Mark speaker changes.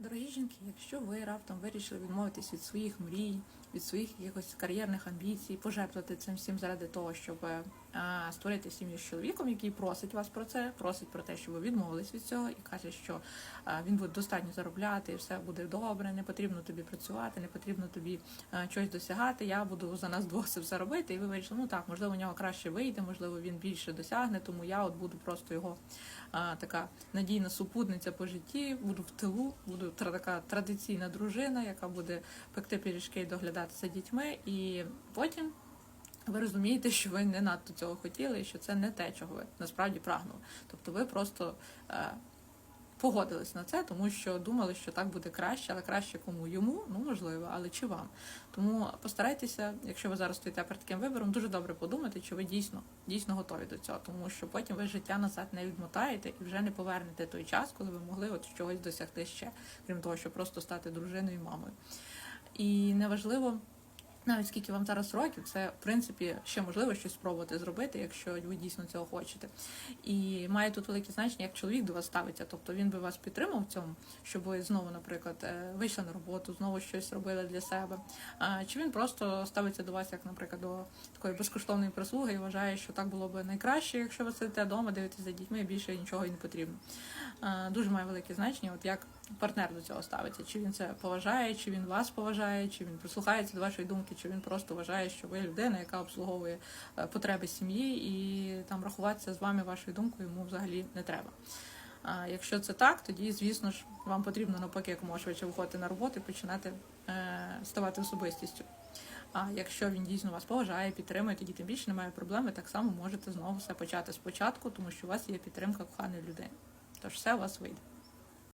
Speaker 1: Дорогі жінки, якщо ви раптом вирішили відмовитись від своїх мрій, від своїх якихось кар'єрних амбіцій, пожертвувати цим всім заради того, щоб е, створити сім'ю з чоловіком, який просить вас про це, просить про те, щоб ви відмовились від цього, і каже, що він буде достатньо заробляти, все буде добре, не потрібно тобі працювати, не потрібно тобі чогось досягати. Я буду за нас двох все робити. І ви вирішили, ну так, можливо, у нього краще вийде, можливо, він більше досягне, тому я от буду просто його така надійна супутниця по житті, буду в тилу, буду така традиційна дружина, яка буде пекти пиріжки і доглядати за дітьми. І потім ви розумієте, що ви не надто цього хотіли, і що це не те, чого ви насправді прагнули. Тобто ви просто е, погодились на це, тому що думали, що так буде краще, але краще кому йому, ну можливо, але чи вам. Тому постарайтеся, якщо ви зараз стоїте перед таким вибором, дуже добре подумати, чи ви дійсно дійсно готові до цього, тому що потім ви життя назад не відмотаєте і вже не повернете той час, коли ви могли от чогось досягти ще, крім того, що просто стати дружиною і мамою. І неважливо. Навіть скільки вам зараз років, це в принципі ще можливо щось спробувати зробити, якщо ви дійсно цього хочете. І має тут велике значення, як чоловік до вас ставиться. Тобто він би вас підтримав в цьому, щоб ви знову, наприклад, е, вийшли на роботу, знову щось робили для себе. Чи він просто ставиться до вас, як, наприклад, до такої безкоштовної прислуги і вважає, що так було б найкраще, якщо ви сидите вдома, дивитесь за дітьми, більше нічого і не потрібно. Дуже має велике значення, от як партнер до цього ставиться. Чи він це поважає, чи він вас поважає, чи він прислухається до вашої думки, чи він просто вважає, що ви людина, яка обслуговує е, потреби сім'ї, і там рахуватися з вами вашою думкою йому взагалі не треба. А якщо це так, тоді, звісно ж, вам потрібно навпаки якомога швидше виходити на роботу і починати е, ставати особистістю. А якщо він дійсно вас поважає, підтримує, тоді тим більше немає проблеми. Так само можете знову все почати спочатку, тому що у вас є підтримка коханої людини. Тож все у вас вийде.